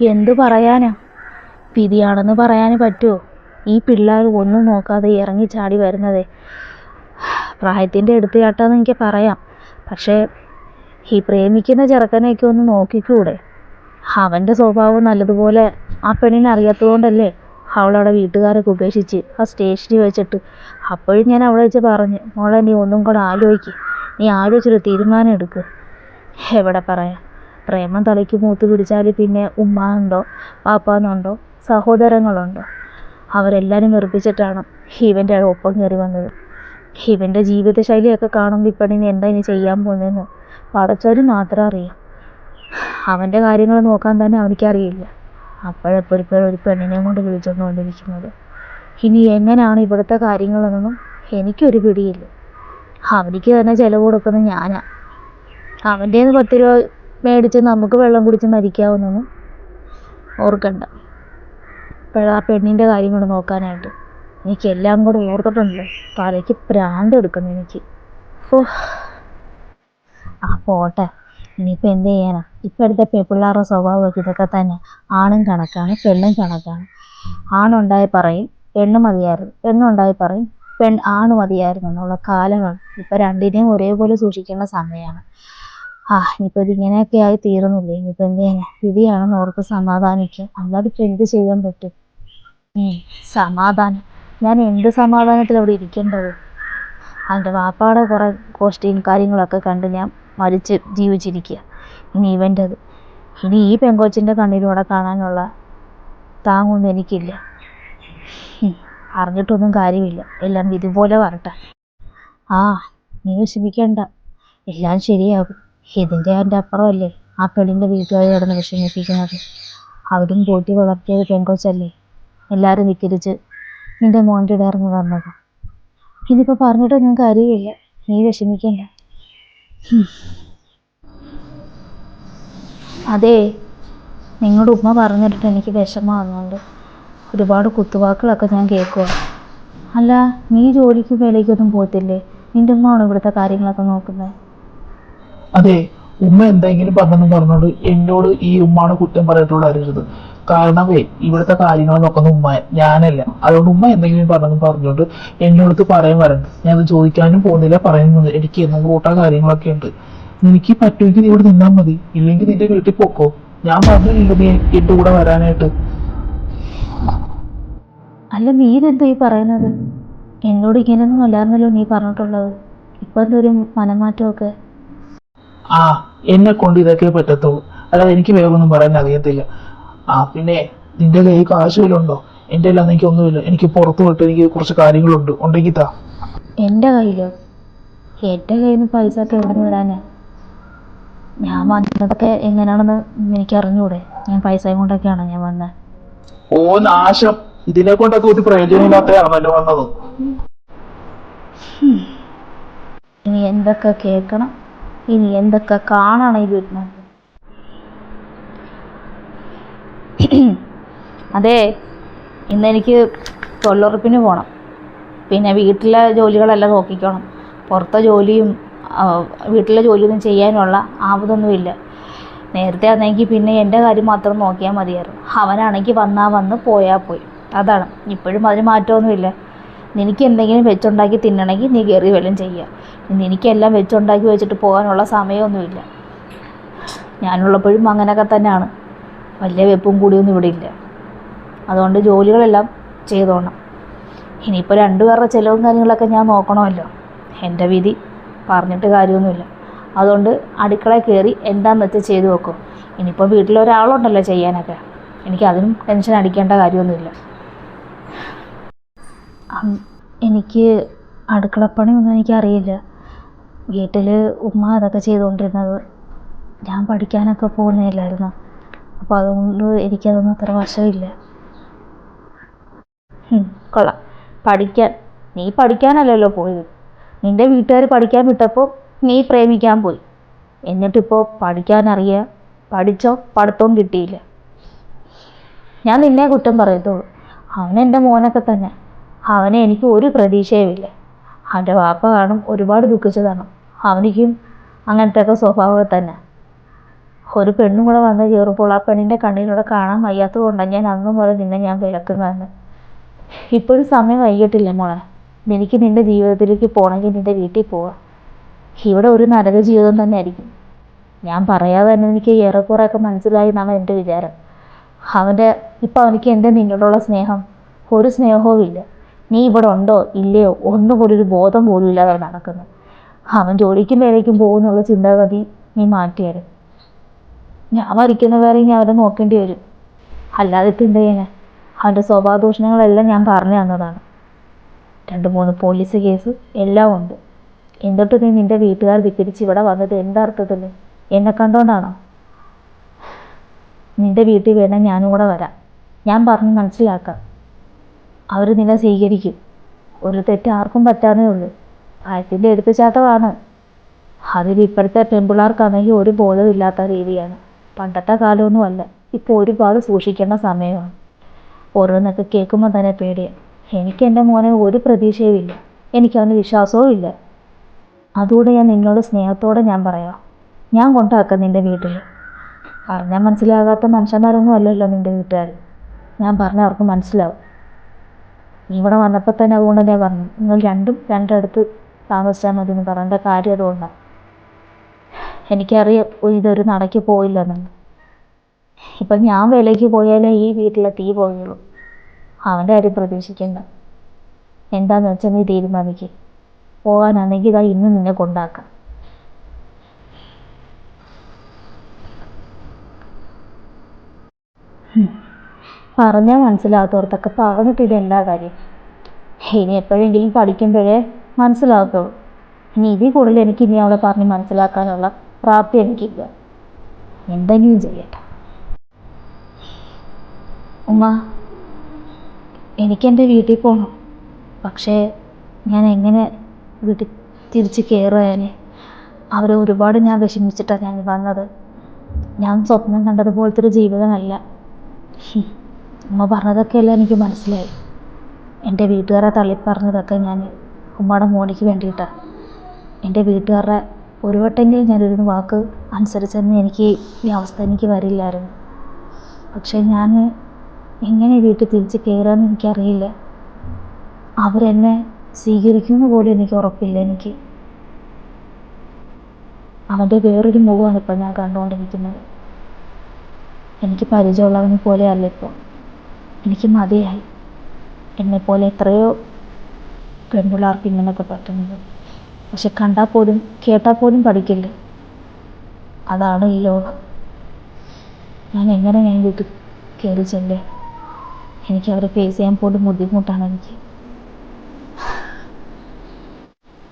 എന്തു പറയാനാ? വിധിയാണെന്ന് പറയാൻ പറ്റുമോ ഈ പിള്ളേർ ഒന്നും നോക്കാതെ ഇറങ്ങി ചാടി വരുന്നതേ. പ്രായത്തിന്റെ എടുത്തുചാട്ടാന്ന് എനിക്ക് പറയാം. പക്ഷേ ഈ പ്രേമിക്കുന്ന ചെറുക്കനെയൊക്കെ ഒന്ന് നോക്കിക്കൂടെ? അവന്റെ സ്വഭാവം നല്ലതുപോലെ ആ പെണ്ണിനെ അറിയാത്തതുകൊണ്ടല്ലേ അവളവിടെ വീട്ടുകാരൊക്കെ ഉപേക്ഷിച്ച് ആ സ്റ്റേഷനിൽ വെച്ചിട്ട്. അപ്പോഴും ഞാൻ അവിടെ വെച്ച് പറഞ്ഞു മോളെ നീ ഒന്നും കൂടെ ആലോചിക്ക്. നീ ആലോചിച്ചൊരു തീരുമാനം എടുക്ക്. എവിടെ പറയാം? പ്രേമം തലയ്ക്ക് മൂത്ത് പിടിച്ചാൽ പിന്നെ ഉമ്മ ഉണ്ടോ പാപ്പാന്നുണ്ടോ സഹോദരങ്ങളുണ്ടോ? അവരെല്ലാവരും വെറുപ്പിച്ചിട്ടാണ് ഇവന്റെ ഒപ്പം കയറി വന്നത്. ഇവന്റെ ജീവിതശൈലിയൊക്കെ കാണുമ്പോൾ ഇപ്പം എന്താ ഇനി ചെയ്യാൻ പോകുന്നതെന്ന് പടച്ചവന് മാത്രം അറിയാം. അവന്റെ കാര്യങ്ങൾ നോക്കാൻ തന്നെ അവനിക്കറിയില്ല. അപ്പോഴെപ്പോഴും ഒരു പെണ്ണിനെയും കൊണ്ട് വിളിച്ചുകൊണ്ടിരിക്കുന്നത് ഇനി എങ്ങനെയാണ് ഇവിടുത്തെ കാര്യങ്ങളെന്നൊന്നും എനിക്കൊരു പിടിയില്ല. അവനിക്ക് തന്നെ ചിലവ് കൊടുക്കുന്നത് ഞാനാ. അവന്റെ കയ്യിൽ നിന്ന് പത്ത് രൂപ മേടിച്ച് നമുക്ക് വെള്ളം കുടിച്ച് മരിക്കാവുന്നൊന്നും ഓർക്കണ്ട. ഇപ്പോഴാ പെണ്ണിന്റെ കാര്യം കൂടെ നോക്കാനായിട്ട്. എനിക്കെല്ലാം കൂടെ ഓർത്തിട്ടുണ്ടല്ലോ തലയ്ക്ക് പ്രാന്ത് എടുക്കുന്നു എനിക്ക്. ഓ ആ പോട്ടെ. ഇനിയിപ്പോൾ എന്ത് ചെയ്യാനാ? ഇപ്പോഴത്തെ പെൺപിള്ളേരുടെ സ്വഭാവമൊക്കെ ഇതൊക്കെ തന്നെ. ആണും കണക്കാണ് പെണ്ണും കണക്കാണ്. ആണുണ്ടായി പറയും പെണ്ണ് മതിയായിരുന്നു. പെണ്ണുണ്ടായി പറയും പെൺ ആണ് മതിയായിരുന്നു എന്നുള്ള കാലമാണ്. ഇപ്പം രണ്ടിനെയും ഒരേപോലെ സൂക്ഷിക്കേണ്ട സമയമാണ്. ആ ഇനിയിപ്പോൾ ഇതിങ്ങനെയൊക്കെ ആയി തീർന്നില്ലേ ഇനിയിപ്പോൾ ചെയ്യാനാ വിധിയാണെന്ന് ഓർത്ത് സമാധാനിക്കുക അല്ലാതെ ഇപ്പം എന്ത് ചെയ്യാൻ പറ്റും? സമാധാനം. ഞാൻ എന്ത് സമാധാനത്തിൽ അവിടെ ഇരിക്കേണ്ടത്? അവന്റെ വാപ്പാടെ കുറേ കോസ്റ്റ്യൂം കാര്യങ്ങളൊക്കെ കണ്ട് ഞാൻ മരിച്ച് ജീവിച്ചിരിക്കുക ഇനി ഇവന്റെത്. ഇനി ഈ പെങ്കോച്ചിന്റെ കണ്ണിലൂടെ കാണാനുള്ള താങ്ങൊന്നും എനിക്കില്ല. അറിഞ്ഞിട്ടൊന്നും കാര്യമില്ല. എല്ലാം ഇതുപോലെ വരട്ടെ. ആ നീ വിഷമിക്കണ്ട. എല്ലാം ശരിയാകും. ഇതിന്റെ അതിന്റെ അപ്പുറമല്ലേ ആ പെണ്ണിന്റെ വീട്ടുകാർ കിടന്ന് വിഷമിപ്പിക്കുന്നത്. അവരും കൂട്ടി വളർത്തിയത് പെങ്കൊച്ചല്ലേ എല്ലാവരും നിക്കരിച്ച് നിന്റെ മോന്റെ ഇടയിറങ്ങി വന്നത്. ഇനിയിപ്പോൾ നിങ്ങൾക്ക് കാര്യമില്ല. നീ വിഷമിക്കണ്ട. അതേ നിങ്ങളുടെ ഉമ്മ പറഞ്ഞിട്ട് എനിക്ക് വിഷമമാകുന്നുണ്ട് ഒരുപാട് കുത്തുവാക്കുകളൊക്കെ ഞാൻ കേൾക്കുക അല്ല നീ ജോലിക്കും വേലയ്ക്കൊന്നും പോകത്തില്ലേ? നിന്റെ ഉമ്മയാണോ ഇവിടുത്തെ കാര്യങ്ങളൊക്കെ നോക്കുന്നത്? അതെ ഉമ്മ എന്തെങ്കിലും പറഞ്ഞെന്ന് പറഞ്ഞോണ്ട് എന്നോട് ഈ ഉമ്മാണ് കുറ്റം പറഞ്ഞിട്ടുള്ള അറിയരുത് കാരണമേ ഇവിടുത്തെ കാര്യങ്ങൾ നോക്കുന്ന ഉമ്മ ഞാനല്ല. അതുകൊണ്ട് ഉമ്മ എന്തെങ്കിലും പറഞ്ഞെന്ന് പറഞ്ഞോണ്ട് എന്നോടത്ത് പറയാൻ വരണ്ട ഞാൻ ചോദിക്കാനും പോകുന്നില്ല പറയുന്നത് എനിക്ക് എന്നും കൂട്ടാ കാര്യങ്ങളൊക്കെ ഉണ്ട്. നിനക്ക് പറ്റുമെങ്കിൽ ഇവിടെ നിന്നാൽ മതി. ഇല്ലെങ്കിൽ നിന്റെ വീട്ടിൽ പോക്കോ. ഞാൻ പറഞ്ഞില്ല നീ എന്റെ കൂടെ വരാനായിട്ട്. അല്ല നീ ഈ പറയുന്നത്? എന്നോട് ഇങ്ങനെയൊന്നും അല്ലായിരുന്നല്ലോ നീ പറഞ്ഞിട്ടുള്ളത്. ഇപ്പം എന്തൊരു മനംമാറ്റമൊക്കെ. ആ എന്നെ കൊണ്ട് ഇതൊക്കെ പറ്റത്തുള്ളൂ. അല്ലാതെ എനിക്ക് വേറെ ഒന്നും പറയാൻ അറിയത്തില്ല. ആ പിന്നെ നിന്റെ കയ്യിൽ കാശ് വല്ലതും ഉണ്ടോ? എന്റെ എല്ലാം എനിക്ക് ഒന്നുമില്ല. എനിക്ക് പുറത്ത് പോയിട്ട് എനിക്ക് കുറച്ച് കാര്യങ്ങളുണ്ട്. ഉണ്ടെങ്കിൽ താ. എന്റെ കയ്യിലോ? എന്റെ കയ്യിൽ നിന്ന് പൈസ ഒക്കെ എവിടെ ഞാൻ വന്നതൊക്കെ എങ്ങനെയാണെന്ന് എനിക്ക് അറിഞ്ഞൂടെ? ഞാൻ പൈസയും കൊണ്ടൊക്കെയാണ് ഞാൻ വന്നത് ഓ നാശം. ഇതിനെ കൊണ്ടൊക്കെ ഒരു പ്രയോജനമില്ലാത്തതാണല്ലോ വന്നത്? ഇനി എന്തൊക്കെ കേൾക്കണം? ഇനി എന്തൊക്കെ കാണണം ഈ വീട്ടിനകത്ത് അതെ ഇന്നെനിക്ക് തൊഴിലുറപ്പിന് പോകണം പിന്നെ വീട്ടിലെ ജോലികളെല്ലാം നോക്കിക്കണം. പുറത്തെ ജോലിയും വീട്ടിലെ ജോലിയൊന്നും ചെയ്യാനുള്ള ആവതൊന്നുമില്ല നേരത്തെ ആണെങ്കിൽ പിന്നെ എന്റെ കാര്യം മാത്രം നോക്കിയാൽ മതിയായിരുന്നു. അവനാണെങ്കിൽ വന്നാൽ വന്ന് പോയാൽ പോയി. അതാണ്. ഇപ്പോഴും അതിന് മാറ്റമൊന്നുമില്ല. നിനക്ക് എന്തെങ്കിലും വെച്ചുണ്ടാക്കി തിന്നണമെങ്കിൽ നീ കയറി വല്ലതും ചെയ്യുക. എനിക്കെല്ലാം വെച്ചുണ്ടാക്കി വെച്ചിട്ട് പോകാനുള്ള സമയമൊന്നുമില്ല. ഞാനുള്ളപ്പോഴും അങ്ങനെയൊക്കെ തന്നെയാണ്. വലിയ വെപ്പും കൂടിയൊന്നും ഇവിടെ ഇല്ല. അതുകൊണ്ട് ജോലികളെല്ലാം ചെയ്തോണം. ഇനിയിപ്പോൾ രണ്ടുപേരുടെ ചിലവും കാര്യങ്ങളൊക്കെ ഞാൻ നോക്കണമല്ലോ. എന്റെ വിധി പറഞ്ഞിട്ട് കാര്യമൊന്നുമില്ല. അതുകൊണ്ട് അടുക്കള കയറി എന്താണെന്ന് വെച്ചാൽ ചെയ്തു വെക്കും. ഇനിയിപ്പോൾ വീട്ടിലൊരാളുണ്ടല്ലോ ചെയ്യാനൊക്കെ. എനിക്ക് അതിനും ടെൻഷൻ അടിക്കേണ്ട കാര്യമൊന്നുമില്ല. എനിക്ക് അടുക്കളപ്പണിയൊന്നും എനിക്കറിയില്ല. വീട്ടിൽ ഉമ്മ അതൊക്കെ ചെയ്തുകൊണ്ടിരുന്നത്. ഞാൻ പഠിക്കാനൊക്കെ പോകുന്നില്ലായിരുന്നു അപ്പോൾ അതുകൊണ്ട് എനിക്കതൊന്നും അത്ര വശമില്ല. കൊള്ളാം. പഠിക്കാൻ നീ പഠിക്കാനല്ലല്ലോ പോയത്. നിന്റെ വീട്ടുകാർ പഠിക്കാൻ വിട്ടപ്പോൾ നീ പ്രേമിക്കാൻ പോയി. എന്നിട്ടിപ്പോൾ പഠിക്കാനറിയാം പഠിച്ചോ പഠിത്തവും കിട്ടിയില്ല. ഞാൻ നിന്നെ കുറ്റം പറയത്തുള്ളൂ. അവൻ എന്റെ മോനൊക്കെ തന്നെ. അവനെ എനിക്ക് ഒരു പ്രതീക്ഷയുമില്ല. അവന്റെ വാപ്പ കാണും ഒരുപാട് ദുഃഖിച്ചതാണ്. അവനിക്കും അങ്ങനത്തെ ഒക്കെ സ്വഭാവമൊക്കെ തന്നെ. ഒരു പെണ്ണും കൂടെ വന്ന് കയറുമ്പോൾ ആ പെണ്ണിന്റെ കണ്ണിലൂടെ കാണാൻ വയ്യാത്തത് കൊണ്ടാണ് ഞാൻ അന്നും മുതൽ നിന്നെ ഞാൻ വിലക്കുന്നതെന്ന്. ഇപ്പോഴും സമയം വൈകിട്ടില്ല മോളെ. എനിക്ക് നിന്റെ ജീവിതത്തിലേക്ക് പോകണമെങ്കിൽ നിന്റെ വീട്ടിൽ പോവാം. ഇവിടെ ഒരു നരക ജീവിതം തന്നെ ആയിരിക്കും. ഞാൻ പറയാതെ തന്നെ എനിക്ക് ഏറെക്കുറെയൊക്കെ മനസ്സിലായി എന്നാണ് എന്റെ വിചാരം. അവന്റെ ഇപ്പം അവനിക്ക് എന്റെ നിന്നോടുള്ള സ്നേഹം ഒരു സ്നേഹവും ഇല്ല നീ ഇവിടെ ഉണ്ടോ? ഇല്ലയോ? ഒന്നും കൂടി ഒരു ബോധം പോലും ഇല്ലാതെ നടക്കുന്നു. അവൻ ജോലിക്കും വേലയ്ക്കും പോകുന്നുള്ള ചിന്താഗതി നീ മാറ്റിയാലും ഞാൻ മരിക്കുന്ന വേറെ ഇനി അവരെ നോക്കേണ്ടി വരും. അല്ലാതെ ഇപ്പം എന്ത് ചെയ്യാൻ അവന്റെ സ്വഭാവദൂഷണങ്ങളെല്ലാം ഞാൻ പറഞ്ഞു തന്നതാണ്. രണ്ട് മൂന്ന് പോലീസ് കേസ് എല്ലാം ഉണ്ട്. എന്തൊട്ട് നീ നിന്റെ വീട്ടുകാർ ധിക്കരിച്ച് ഇവിടെ വന്നത് എന്താർത്ഥത്തിൽ എന്നെ കണ്ടോണ്ടാണോ? നിന്റെ വീട്ടിൽ വേണം ഞാനും കൂടെ വരാം. ഞാൻ പറഞ്ഞ് മനസ്സിലാക്കാം. അവർ നിന്നെ സ്വീകരിക്കും. ഒരു തെറ്റ് ആർക്കും പറ്റാന്നേ ഉള്ളൂ. പ്രായത്തിന്റെ എടുത്തുചാട്ടമാണ്. അതിൽ ഇപ്പോഴത്തെ പെൺപിള്ളേർക്കാണെങ്കിൽ ഒരു ബോധമില്ലാത്ത രീതിയാണ്. പണ്ടത്തെ കാലമൊന്നും അല്ല ഇപ്പോൾ ഒരുപാട് സൂക്ഷിക്കേണ്ട സമയമാണ്. ഓരോന്നൊക്കെ കേൾക്കുമ്പോൾ തന്നെ പേടിയാണ് എനിക്ക് എന്റെ മോനെ ഒരു പ്രതീക്ഷയും ഇല്ല എനിക്ക് അവന് വിശ്വാസവും ഇല്ല അതുകൂടെ ഞാൻ നിന്നോട് സ്നേഹത്തോടെ ഞാൻ പറയാം. ഞാൻ കൊണ്ടാക്കാം നിന്റെ വീട്ടിൽ. പറഞ്ഞാൽ മനസ്സിലാകാത്ത മനുഷ്യന്മാരൊന്നും അല്ലല്ലോ നിന്റെ വീട്ടുകാർ. ഞാൻ പറഞ്ഞ അവർക്ക് മനസ്സിലാവും. ഇവിടെ വന്നപ്പോൾ തന്നെ അതുകൊണ്ട് തന്നെ പറഞ്ഞു നിങ്ങൾ രണ്ടും രണ്ടിടത്ത് താമസിച്ചാൽ മതി എന്ന് പറയേണ്ട കാര്യം അതുകൊണ്ടാണ് എനിക്കറിയാം ഇതൊരു നടക്ക് പോയില്ലെന്ന്. ഇപ്പം ഞാൻ വിലയ്ക്ക് പോയാലേ ഈ വീട്ടിലെ തീ പോയുള്ളൂ. അവന്റെ കാര്യം പ്രതീക്ഷിക്കണ്ട. എന്താന്ന് വെച്ചാൽ നീ തീരുമാനിക്ക്. പോകാനാണെങ്കിൽ ഇതാ ഇന്ന് നിന്നെ കൊണ്ടാക്കാം. പറഞ്ഞാൽ മനസ്സിലാകാത്തവർക്കൊക്കെ പറഞ്ഞിട്ട് എന്താ കാര്യം? ഇനി എപ്പോഴെങ്കിലും പഠിക്കുമ്പോഴേ മനസ്സിലാകത്തുള്ളൂ ഇനി ഇതിൽ കൂടുതൽ എനിക്ക് ഇനി അവളെ പറഞ്ഞ് മനസ്സിലാക്കാനുള്ള പ്രാപ്തി എനിക്കില്ല. എന്തെങ്കിലും ചെയ്യട്ടെ? ഉമ്മ എനിക്കെന്റെ വീട്ടിൽ പോകണം പക്ഷേ ഞാൻ എങ്ങനെ വീട്ടിൽ തിരിച്ച് കയറുകയാണ്? അവരെ ഒരുപാട് ഞാൻ വിഷമിച്ചിട്ടാണ് ഞാൻ വന്നത്. ഞാൻ സ്വപ്നം കണ്ടതുപോലത്തെ ഒരു ജീവിതമല്ല. ഉമ്മ പറഞ്ഞതൊക്കെയല്ല എനിക്ക് മനസ്സിലായി. എന്റെ വീട്ടുകാരെ തള്ളിപ്പറഞ്ഞതൊക്കെ ഞാൻ ഉമ്മയുടെ മോനിക്ക് വേണ്ടിയിട്ടാണ് എന്റെ വീട്ടുകാരുടെ ഒരു വട്ടെങ്കിലും ഞാനൊരു വാക്ക് അനുസരിച്ചെന്ന് എനിക്ക് ഈ അവസ്ഥ എനിക്ക് വരില്ലായിരുന്നു. പക്ഷേ ഞാൻ എങ്ങനെ വീട്ടിൽ തിരിച്ച് കയറുകയെന്ന് എനിക്കറിയില്ല. അവരെന്നെ സ്വീകരിക്കുമെന്ന് പോലും എനിക്ക് ഉറപ്പില്ല എനിക്ക്. അവന്റെ വേറൊരു മുഖമാണ് ഇപ്പം ഞാൻ കണ്ടുകൊണ്ടിരിക്കുന്നത്. എനിക്ക് പരിചയമുള്ളവനെ പോലെയല്ല ഇപ്പോൾ എനിക്ക് മതിയായി. എന്നെപ്പോലെ എത്രയോ പെൺപിള്ളേർക്ക് ഇങ്ങനെയൊക്കെ പറ്റുന്നത്. പക്ഷെ കണ്ടാൽ പോലും കേട്ടാൽ പോലും പഠിക്കില്ല. അതാണ് ഈ ലോകം. ഞാൻ എങ്ങനെ ഞാൻ വീട്ടിൽ കയറി ചെല്ലേ? എനിക്ക് അവരെ ഫേസ് ചെയ്യാൻ പോലും ബുദ്ധിമുട്ടാണ് എനിക്ക്.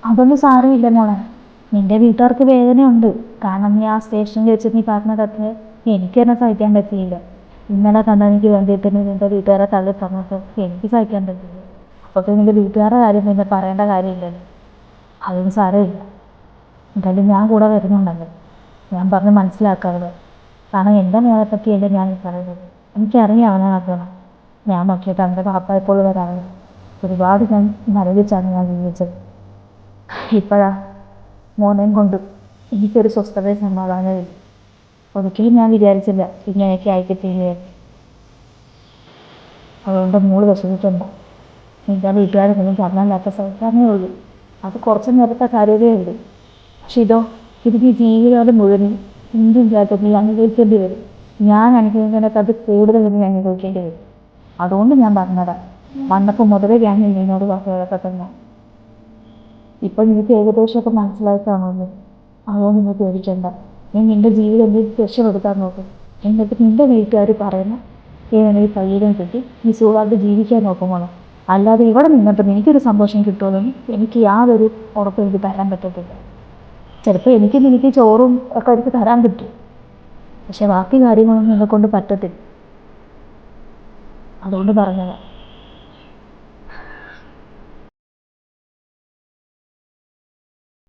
അതൊന്നും സാരമില്ല മോളെ. നിന്റെ വീട്ടുകാർക്ക് വേദനയുണ്ട്. കാരണം നീ ആ സ്റ്റേഷനിൽ വെച്ച് നീ പറഞ്ഞതൊക്കെ എനിക്ക് തന്നെ സഹിക്കാൻ പറ്റിയില്ല. ഇന്നലെ എനിക്ക് വേണ്ടിയിട്ട് നീ നിന്റെ വീട്ടുകാരെ തള്ളി പറഞ്ഞപ്പോൾ എനിക്ക് സഹിക്കാൻ പറ്റില്ല അപ്പോൾ നിന്റെ വീട്ടുകാരുടെ കാര്യം പിന്നെ പറയേണ്ട കാര്യമില്ലല്ലോ. അതൊന്നും സാരമില്ല. എന്തായാലും ഞാൻ കൂടെ വരുന്നുണ്ടല്ലോ ഞാൻ പറഞ്ഞ് മനസ്സിലാക്കാതെ. കാരണം എന്റെ മേളെ പറ്റിയല്ല ഞാൻ പറയുന്നത്. എനിക്കറിയാം അവനെ നടക്കണം ഞാൻ നോക്കിയിട്ട് അവന്റെ പാപ്പ എപ്പോഴും വരാറ് ഒരുപാട് ഞാൻ മരവിച്ചാണ് ഞാൻ ജീവിച്ചത്. ഇപ്പോഴാ മോനെയും കൊണ്ട് എനിക്കൊരു സ്വസ്ഥതയും സമാധാനമില്ല ഒരിക്കലും ഞാൻ വിചാരിച്ചില്ല ഇങ്ങനെയൊക്കെ ആയിക്കിട്ടില്ലേ അതുകൊണ്ട് മോൾ വിഷമിക്കണ്ട നിന്റെ വീട്ടുകാരൊന്നും പറഞ്ഞല്ലാത്ത സഹിക്കാനേ ഉള്ളൂ. അത് കുറച്ച് നേരത്തെ കാര്യമേ ഉള്ളൂ. പക്ഷെ ഇതോ ഇത് ജീവിതം മുഴുവൻ എന്തും ഞാൻ അനുഭവിക്കേണ്ടി വരും. ഞാൻ അനുഭവിക്കുന്നതിനൊക്കെ അത് കൂടുതൽ ഞാൻ അനുഭവിക്കേണ്ടി വരും. അതുകൊണ്ട് ഞാൻ പറഞ്ഞതാ. വന്നപ്പോൾ മുതലേ ഞാൻ നിന്നോട് പറഞ്ഞതൊക്കെ തന്നെ ഇപ്പം എനിക്ക് ഏകദേശമൊക്കെ മനസ്സിലാക്കാണോ അതുകൊണ്ട് നിങ്ങൾ പേടിക്കണ്ട. ഞാൻ നിന്റെ ജീവിതം നീ രക്ഷപ്പെടുത്താൻ നോക്കും. എന്നിട്ട് നിന്റെ വീട്ടുകാർ പറയുന്ന ഏതെങ്കിലും കയ്യിലും കിട്ടി നീ സുഖമായിട്ട് ജീവിക്കാൻ നോക്കുമ്പോളോ അല്ലാതെ ഇവിടെ നിന്നിട്ട് എനിക്കൊരു സന്തോഷം കിട്ടുമെന്നൊന്നും എനിക്ക് യാതൊരു ഉറപ്പും എനിക്ക് തരാൻ പറ്റത്തില്ല. ചിലപ്പോൾ എനിക്ക് എനിക്ക് ചോറും ഒക്കെ എനിക്ക് തരാൻ പറ്റും. പക്ഷെ ബാക്കി കാര്യങ്ങളൊന്നും എന്നെ കൊണ്ട് പറ്റത്തില്ല. അതുകൊണ്ട് പറഞ്ഞതാണ്